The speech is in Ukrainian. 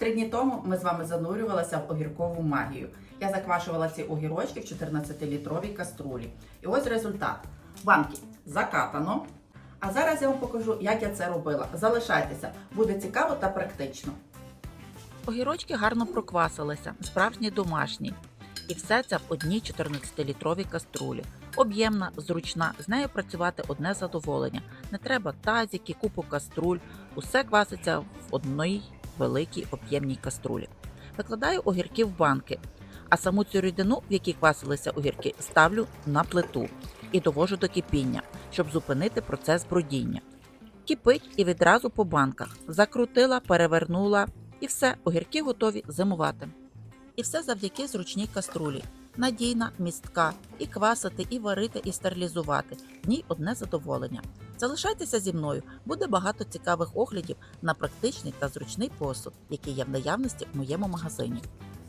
Три дні тому ми з вами занурювалися в огіркову магію. Я заквашувала ці огірочки в 14-літровій каструлі. І ось результат. Банки закатано. А зараз я вам покажу, як я це робила. Залишайтеся, буде цікаво та практично. Огірочки гарно проквасилися, справжні домашні. І все це в одній 14-літровій каструлі. Об'ємна, зручна, з нею працювати одне задоволення. Не треба тазики, купу каструль. Усе кваситься в одній великій об'ємній каструлі. Викладаю огірки в банки, а саму цю рідину, в якій квасилися огірки, ставлю на плиту і довожу до кипіння, щоб зупинити процес брудіння. Кипить і відразу по банках. Закрутила, перевернула, і все, огірки готові зимувати. І все завдяки зручній каструлі. Надійна, містка, і квасити, і варити, і стерилізувати. В ній одне задоволення. Залишайтеся зі мною, буде багато цікавих оглядів на практичний та зручний посуд, який є в наявності в моєму магазині.